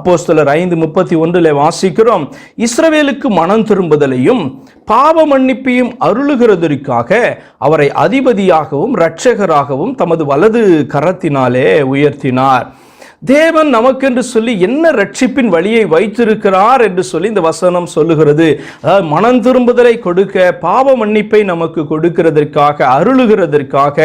அப்போஸ்தலர் ஐந்து முப்பத்தி ஒன்றில் வாசிக்கிறோம் இஸ்ரவேலுக்கு மனம் திரும்புதலையும் பாவ மன்னிப்பையும் அருளுகிறதற்காக அவரை அதிபதியாகவும் இரட்சகராகவும் தமது வலது கரத்தினாலே உயர்த்தினார். தேவன் நமக்கென்று சொல்லி என்ன ரட்சிப்பின் வழியை வைத்திருக்கிறார் என்று சொல்லி இந்த வசனம் சொல்லுகிறது. அதாவது மனம் திரும்புதலை கொடுக்க பாவ மன்னிப்பை நமக்கு கொடுக்கிறதற்காக அருளுகிறதற்காக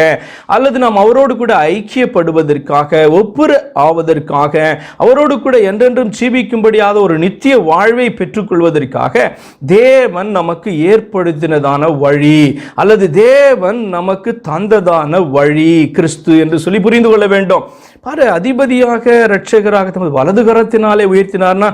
அல்லது நாம் அவரோடு கூட ஐக்கியப்படுவதற்காக ஒப்புர ஆவதற்காக அவரோடு கூட என்றென்றும் ஜீவிக்கும்படியாத ஒரு நித்திய வாழ்வை பெற்றுக்கொள்வதற்காக தேவன் நமக்கு ஏற்படுத்தினதான வழி அல்லது தேவன் நமக்கு தந்ததான வழி கிறிஸ்து என்று சொல்லி புரிந்து கொள்ள வேண்டும். பாரு அதிபதியாக ரட்சகராக தமது வலது கரத்தினாலே உயர்த்தினார்னா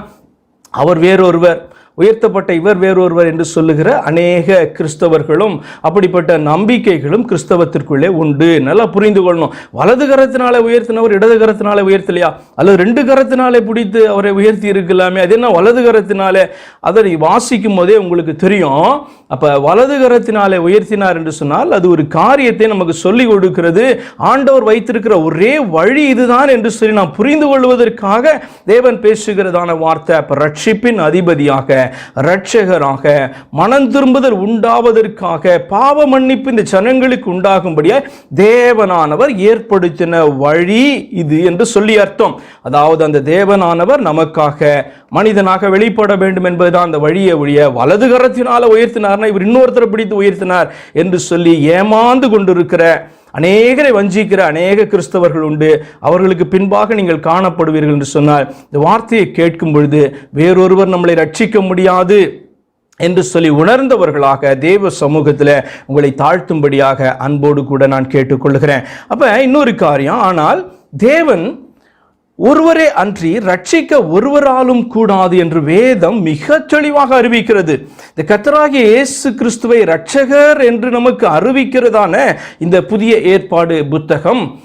அவர் வேறொருவர். உயர்த்தப்பட்ட இவர் வேறொருவர் என்று சொல்லுகிற அநேக கிறிஸ்தவர்களும் அப்படிப்பட்ட நம்பிக்கைகளும் கிறிஸ்தவத்திற்குள்ளே உண்டு. நல்லா புரிந்து கொள்ளணும். வலது கரத்தினாலே உயர்த்தினவர் இடது கரத்தினாலே உயர்த்தலையா? அல்லது ரெண்டு கரத்தினாலே பிடித்து அவரை உயர்த்தி இருக்கலாமே? அது என்ன வலது கரத்தினாலே? அதை வாசிக்கும் போதே உங்களுக்கு தெரியும். அப்போ வலது கரத்தினாலே உயர்த்தினார் என்று சொன்னால் அது ஒரு காரியத்தை நமக்கு சொல்லிக் கொடுக்கிறது. ஆண்டவர் வைத்திருக்கிற ஒரே வழி இதுதான் என்று சொல்லி நாம் புரிந்து கொள்வதற்காக தேவன் பேசுகிறதான வார்த்தை. அப்போ ரட்சிப்பின் அதிபதியாக இரட்சகராக மனம் திரும்புதல் உண்டாவதற்காக பாவ மன்னிப்பு இந்த ஜனங்களுக்கு உண்டாகும்படியாய் தேவனானவர் ஏற்படுத்தின வழி இது என்று சொல்லி அர்த்தம். அதாவது அந்த தேவனானவர் நமக்காக மனிதனாக வெளிப்பட வேண்டும் என்பதுதான் அந்த வழியை ஒழிய வலது கரத்தினால உயர்த்தினார்னா இவர் இன்னொருத்தரை பிடித்து உயர்த்தினார் என்று சொல்லி ஏமாந்து கொண்டிருக்கிற அநேகரை வஞ்சிக்கிற அநேக கிறிஸ்தவர்கள் உண்டு. அவர்களுக்கு பின்பாக நீங்கள் காணப்படுவீர்கள் என்று சொன்னால் இந்த வார்த்தையை கேட்கும் பொழுது வேறொருவர் நம்மளை ரட்சிக்க முடியாது என்று சொல்லி உணர்ந்தவர்களாக தேவ சமூகத்தில் உங்களை தாழ்த்தும்படியாக அன்போடு கூட நான் கேட்டுக்கொள்கிறேன். அப்போ இன்னொரு காரியம் ஆனால் தேவன் ஒருவரே அன்றி ரட்சிக்க ஒருவராலும் கூடாது என்று வேதம் மிக தெளிவாக அறிவிக்கிறது. இந்த கத்தராகிய இயேசு கிறிஸ்துவை ரட்சகர் என்று நமக்கு அறிவிக்கிறதான இந்த புதிய ஏற்பாடு புத்தகம்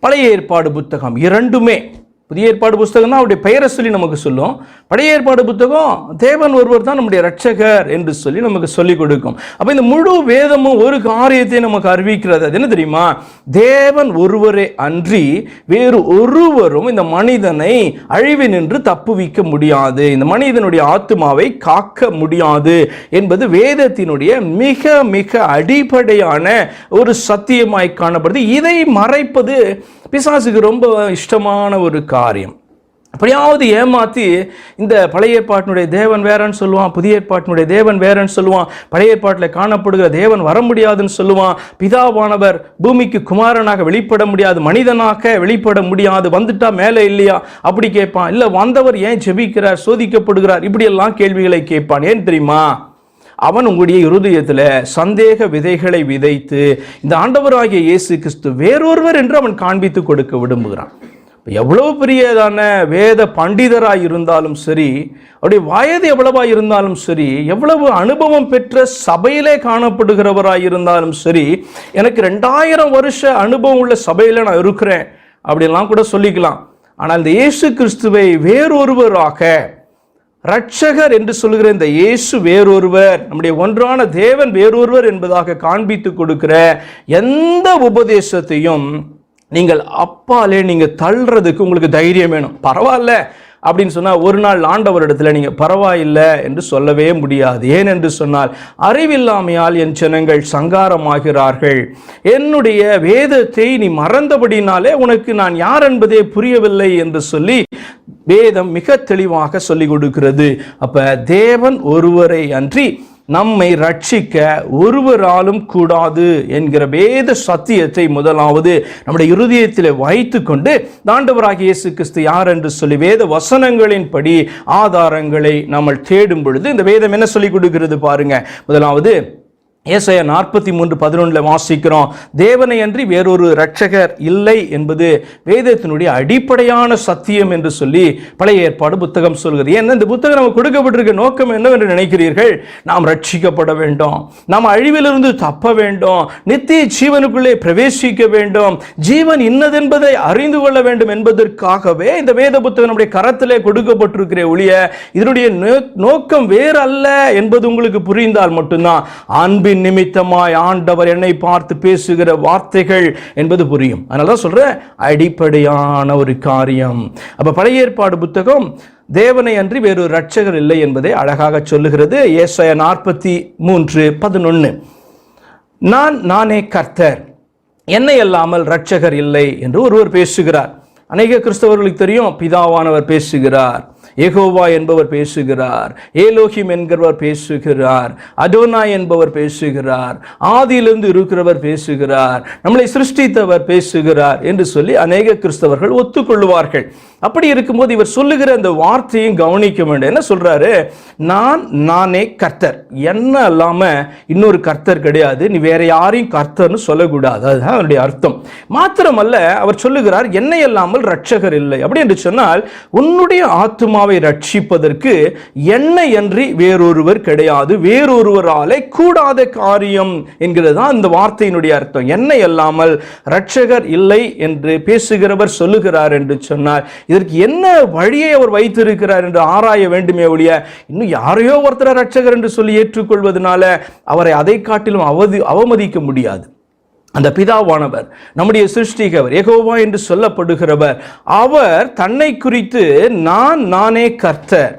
பழைய ஏற்பாடு புத்தகம் இரண்டுமே புதிய ஏற்பாடு புத்தகம் தான் அவருடைய பெயரை சொல்லி நமக்கு சொல்லும். பழைய ஏற்பாடு புத்தகம் தேவன் ஒருவர் தான் நம்முடைய ரட்சகர் என்று சொல்லி நமக்கு சொல்லிக் கொடுக்கும். அப்போ இந்த முழு வேதமும் ஒரு காரியத்தை நமக்கு அறிவிக்கிறது. அது என்ன தெரியுமா? தேவன் ஒருவரே அன்றி வேறு ஒருவரும் இந்த மனிதனை அழிவு நின்று தப்புவிக்க முடியாது. இந்த மனிதனுடைய ஆத்மாவை காக்க முடியாது என்பது வேதத்தினுடைய மிக மிக அடிப்படையான ஒரு சத்தியமாய் காணப்படுது. இதை மறைப்பது பிசாசுக்கு ரொம்ப இஷ்டமான ஒரு காரியம். அப்படியாவது ஏமாற்றி இந்த பழைய ஏற்பாட்டினுடைய தேவன் வேறன்னு சொல்லுவான் புதிய ஏற்பாட்டினுடைய தேவன் வேறன்னு சொல்லுவான் பழைய ஏற்பாட்டில் காணப்படுகிற தேவன் வர முடியாதுன்னு சொல்லுவான் பிதாவானவர் பூமிக்கு குமாரனாக வெளிப்பட முடியாது மனிதனாக வெளிப்பட முடியாது வந்துட்டா மேலே இல்லையா? அப்படி கேட்பான். இல்லை வந்தவர் ஏன் ஜெபிக்கிறார் சோதிக்கப்படுகிறார்? இப்படியெல்லாம் கேள்விகளை கேட்பான். ஏன் தெரியுமா? அவன் உங்களுடைய இருதயத்தில் சந்தேக விதைகளை விதைத்து இந்த ஆண்டவராகிய இயேசு கிறிஸ்து வேறொருவர் என்று அவன் காண்பித்து கொடுக்க விரும்புகிறான். எவ்வளவு பெரியதான வேத பண்டிதராக இருந்தாலும் சரி அவருடைய வயது எவ்வளவா இருந்தாலும் சரி எவ்வளவு அனுபவம் பெற்ற சபையிலே காணப்படுகிறவராக இருந்தாலும் சரி எனக்கு ரெண்டாயிரம் வருஷ அனுபவம் உள்ள சபையில் நான் இருக்கிறேன் அப்படிலாம் கூட சொல்லிக்கலாம். ஆனால் இந்த இயேசு கிறிஸ்துவை வேறொருவராக ரட்சகர் என்று சொல்லுகிற இந்த இயேசு வேறொருவர் நம்முடைய ஒன்றான தேவன் வேறொருவர் என்பதாக காண்பித்து கொடுக்கிற எந்த உபதேசத்தையும் நீங்கள் அப்பாலே நீங்கள் தள்ளுறதுக்கு உங்களுக்கு தைரியம் வேணும். பரவாயில்ல அப்படின்னு சொன்னால் ஒரு நாள் ஆண்டவரிடத்தில் நீங்கள் பரவாயில்லை என்று சொல்லவே முடியாது. ஏன் என்று சொன்னால் அறிவில்லாமையால் என் ஜனங்கள் சங்காரமாகிறார்கள். என்னுடைய வேதத்தை நீ மறந்தபடினாலே உனக்கு நான் யார் என்பதே புரியவில்லை என்று சொல்லி வேதம் மிக தெளிவாக சொல்லிக் கொடுக்கிறது. அப்ப தேவன் ஒருவரை அன்றி நம்மை ரட்சிக்க ஒருவராலும் கூடாது என்கிற வேத சத்தியத்தை முதலாவது நம்முடைய இருதயத்தில் வைத்து கொண்டு தாண்டவராக இயேசு கிறிஸ்து யார் என்று சொல்லி வேத வசனங்களின்படி ஆதாரங்களை நம்ம தேடும் பொழுது இந்த வேதம் என்ன சொல்லி கொடுக்கிறது பாருங்க. முதலாவது ஏசைய நாற்பத்தி மூன்று பதினொன்றில் வாசிக்கிறோம் தேவனை அன்றி வேறொரு இரட்சகர் இல்லை என்பது வேதத்தினுடைய அடிப்படையான சத்தியம் என்று சொல்லி பழைய ஏற்பாடு புத்தகம் சொல்கிறது. ஏன்னா இந்த புத்தகம் நமக்கு கொடுக்கப்பட்டிருக்க நோக்கம் என்னவென்று நினைக்கிறீர்கள்? நாம் ரட்சிக்கப்பட வேண்டும். நாம் அழிவிலிருந்து தப்ப வேண்டும். நித்திய ஜீவனுக்குள்ளே பிரவேசிக்க வேண்டும். ஜீவன் இன்னதென்பதை அறிந்து கொள்ள வேண்டும் என்பதற்காகவே இந்த வேத புத்தகம் நம்முடைய கரத்திலே கொடுக்கப்பட்டிருக்கிற ஒழிய இதனுடைய நோக்கம் வேறு அல்ல என்பது உங்களுக்கு புரிந்தால் மட்டும்தான். அன்பின் அன்பின் நிமித்தமாய் ஆண்டவர் என்னை பார்த்து பேசுகிற வார்த்தைகள் என்பது புரியும். அதனால தான் சொல்றேன் அடிப்படையான ஒரு காரியம். அப்ப பழைய ஏற்பாடு புத்தகம் தேவனை அன்றி வேறொரு ரட்சகர் இல்லை என்பதை அழகாக சொல்லுகிறது. ஏசாய நாற்பத்தி மூன்று பதினொன்று நான் நானே கர்த்தர் என்னை அல்லாமல் ரட்சகர் இல்லை என்று ஒருவர் பேசுகிறார். அநேக கிறிஸ்தவர்களுக்கு தெரியும் பிதாவானவர் பேசுகிறார். ஏகோவா என்பவர் பேசுகிறார் ஏலோஹிம் என்கிறவர் பேசுகிறார் அதோனா என்பவர் பேசுகிறார் ஆதியிலிருந்து இருக்கிறவர் பேசுகிறார் நம்மளை சிருஷ்டித்தவர் பேசுகிறார் என்று சொல்லி அநேக கிறிஸ்தவர்கள் ஒத்துக்கொள்வார்கள். அப்படி இருக்கும்போது இவர் சொல்லுகிற அந்த வார்த்தையும் கவனிக்க வேண்டும் என்ன சொல்றாரு? நான் நானே கர்த்தர். என்ன இல்லாம இன்னொரு கர்த்தர் கிடையாது. நீ வேற யாரையும் கர்த்தர்னு சொல்லக்கூடாது. அதுதான் அவருடைய அர்த்தம். மாத்திரமல்ல அவர் சொல்லுகிறார் என்னை அல்லாமல் ரட்சகர் இல்லை. அப்படி என்று சொன்னால் உன்னுடைய ஆத்மாவை ரட்சிப்பதற்கு என்னை அன்றி வேறொருவர் கிடையாது. வேறொருவராலே கூடாத காரியம் என்கிறது தான் இந்த வார்த்தையினுடைய அர்த்தம். என்னை அல்லாமல் ரட்சகர் இல்லை என்று பேசுகிறவர் சொல்லுகிறார் என்று சொன்னார் இதற்கு என்ன வழியை அவர் வைத்திருக்கிறார் என்று ஆராய வேண்டுமே ஒழிய இன்னும் யாரையோ ஒருத்தரை ரட்சகர் என்று சொல்லி ஏற்றுக்கொள்வதனால அவரை அதை காட்டிலும் அவதி அவமதிக்க முடியாது. அந்த பிதாவானவர் நம்முடைய சிருஷ்டிகவர் எகோவா என்று சொல்லப்படுகிறவர் அவர் தன்னை குறித்து நான் நானே கர்த்தர்.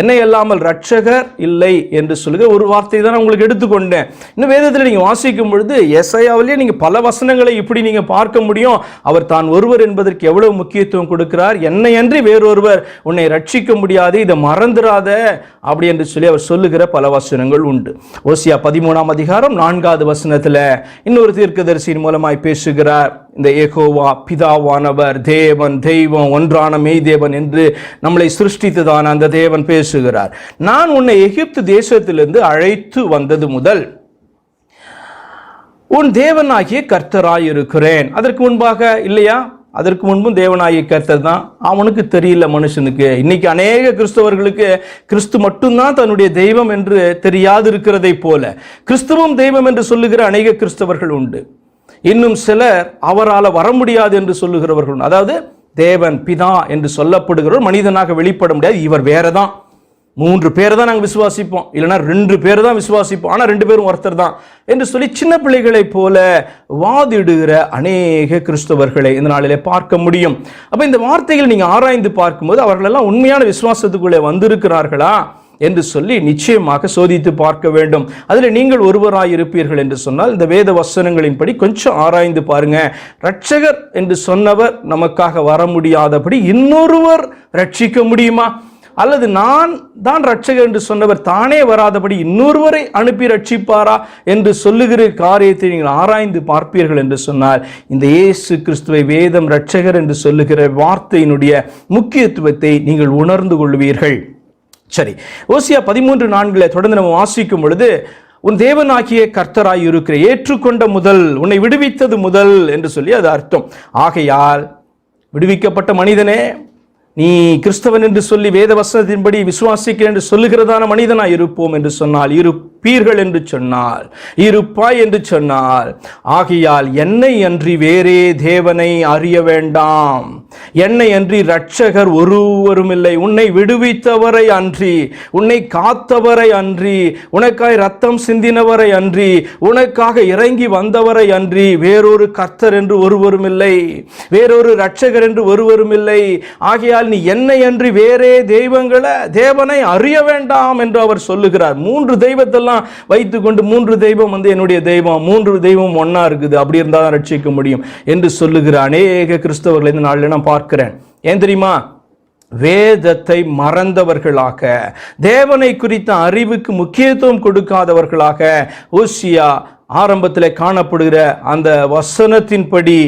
என்னை அல்லாமல் ரட்சகர் இல்லை என்று சொல்லுகிற ஒரு வார்த்தை தான் உங்களுக்கு எடுத்துக்கொண்டேன். இன்னும் வேதத்தில் நீங்கள் வாசிக்கும் பொழுது எஸ்ஐயாவிலேயே நீங்கள் பல வசனங்களை இப்படி நீங்கள் பார்க்க முடியும். அவர் தான் ஒருவர் என்பதற்கு எவ்வளவு முக்கியத்துவம் கொடுக்கிறார்? என்னை அன்றி வேறொருவர் உன்னை ரட்சிக்க முடியாது இதை மறந்துடாத அப்படி என்று சொல்லி அவர் சொல்லுகிற பல வசனங்கள் உண்டு. ஓசியா பதிமூணாம் அதிகாரம் நான்காவது வசனத்தில் இன்னொரு தீர்க்கதரிசியின் மூலமாய் பேசுகிறார். இந்த ஏகோவா பிதாவானவர் தேவன் தெய்வம் ஒன்றான மெய் தேவன் என்று நம்மளை சிருஷ்டித்துதான் அந்த தேவன் பேசுகிறார். நான் உன்னை எகிப்து தேசத்திலிருந்து அழைத்து வந்தது முதல் உன் தேவனாகிய கர்த்தராயிருக்கிறேன். அதற்கு முன்பாக இல்லையா? அதற்கு முன்பும் தேவனாகிய கர்த்தர் தான். அவனுக்கு தெரியல மனுஷனுக்கு. இன்னைக்கு அநேக கிறிஸ்தவர்களுக்கு கிறிஸ்து மட்டும்தான் தன்னுடைய தெய்வம் என்று தெரியாது இருக்கிறதை போல கிறிஸ்துவும் தெய்வம் என்று சொல்லுகிற அநேக கிறிஸ்தவர்கள் உண்டு. இன்னும் சிலர் அவரால் வர முடியாது என்று சொல்லுகிறவர்கள் அதாவது தேவன் பிதா என்று சொல்லப்படுகிறவர் மனிதனாக வெளிப்பட முடியாது. இவர் வேறதான். மூன்று பேரை தான் நாங்கள் விசுவாசிப்போம். இல்லைன்னா ரெண்டு பேர் தான் விசுவாசிப்போம். ஆனால் ரெண்டு பேரும் ஒருத்தர் தான் என்று சொல்லி சின்ன பிள்ளைகளைப் போல வாதிடுகிற அநேக கிறிஸ்தவர்களை இந்த நாளிலே பார்க்க முடியும். அப்போ இந்த வார்த்தைகள் நீங்கள் ஆராய்ந்து பார்க்கும்போது அவர்களெல்லாம் உண்மையான விசுவாசத்துக்குள்ளே வந்திருக்கிறார்களா? என்று சொல்லி நிச்சயமாக சோதித்து பார்க்க வேண்டும். அதில் நீங்கள் ஒருவராய் இருப்பீர்கள் என்று சொன்னால் இந்த வேத வசனங்களின்படி கொஞ்சம் ஆராய்ந்து பாருங்க. ரட்சகர் என்று சொன்னவர் நமக்காக வர முடியாதபடி இன்னொருவர் ரட்சிக்க முடியுமா? அல்லது நான் தான் ரட்சகர் என்று சொன்னவர் தானே வராதபடி இன்னொருவரை அனுப்பி ரட்சிப்பாரா என்று சொல்லுகிற காரியத்தை நீங்கள் ஆராய்ந்து பார்ப்பீர்கள் என்று சொன்னால் இந்த இயேசு கிறிஸ்துவை வேதம் ரட்சகர் என்று சொல்லுகிற வார்த்தையினுடைய முக்கியத்துவத்தை நீங்கள் உணர்ந்து கொள்வீர்கள். சரி ஓசியா பதிமூன்று நான்கில் தொடர்ந்து நம்ம வாசிக்கும் பொழுது உன் தேவனாகிய கர்த்தராய் இருக்கிற ஏற்றுக்கொண்ட முதல் உன்னை விடுவித்தது முதல் என்று சொல்லி அது அர்த்தம். ஆகையால் விடுவிக்கப்பட்ட மனிதனே நீ கிறிஸ்தவன் என்று சொல்லி வேத வசனத்தின்படி விசுவாசிக்க என்று சொல்லுகிறதான மனிதனாய் இருப்போம் என்று சொன்னால் இருப்பீர்கள் என்று சொன்னால் இருப்பாய் என்று சொன்னால் ஆகையால் என்னை அன்றி வேறே தேவனை அறிய வேண்டாம். என்னை அன்றி ரட்சகர் ஒருவரும் இல்லை. உன்னை விடுவித்தவரை அன்றி உன்னை காத்தவரை அன்றி உனக்காய் ரத்தம் சிந்தினவரை அன்றி உனக்காக இறங்கி வந்தவரை அன்றி வேறொரு கர்த்தர் என்று ஒருவரும் இல்லை. வேறொரு ரட்சகர் என்று ஒருவரும் இல்லை. ஆகையால் நீ என்னை அன்றி வேறே தெய்வங்களை தேவனை அறிய வேண்டாம் என்று அவர் சொல்லுகிறார். மூன்று தெய்வத்தெல்லாம் வைத்துக்கொண்டு மூன்று தெய்வம் வந்து என்னுடைய தெய்வம் மூன்று தெய்வம் ஒன்னா இருக்குது. அப்படி இருந்தால் தான் ரட்சிக்க முடியும் என்று சொல்லுகிற அநேக கிறிஸ்தவர்களை இந்த நாளில் நான் பார்க்கிறேன். ஏன் தெரியுமா? வேதத்தை மறந்தவர்களாக தேவனை குறித்த அறிவுக்கு முக்கியத்துவம் கொடுக்காதவர்களாக ஓசியா ஆரம்பத்தில் காணப்படுகிற அந்த வசனத்தின்படி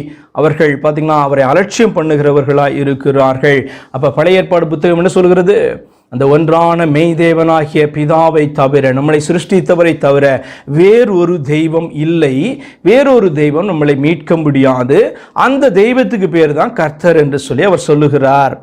அவர்கள் பார்த்தீங்கன்னா அவரை அலட்சியம் பண்ணுகிறவர்களாக இருக்கிறார்கள். அப்ப பழைய ஏற்பாடு புத்தகம் என்ன சொல்கிறது அந்த ஒன்றான மெய்தேவனாகிய பிதாவை தவிர நம்மளை சிருஷ்டித்தவரை தவிர வேறொரு தெய்வம் இல்லை. வேறொரு தெய்வம் நம்மளை மீட்க முடியாது. அந்த தெய்வத்துக்கு பேர் தான் கர்த்தர் என்று சொல்லி அவர் சொல்லுகிறார்.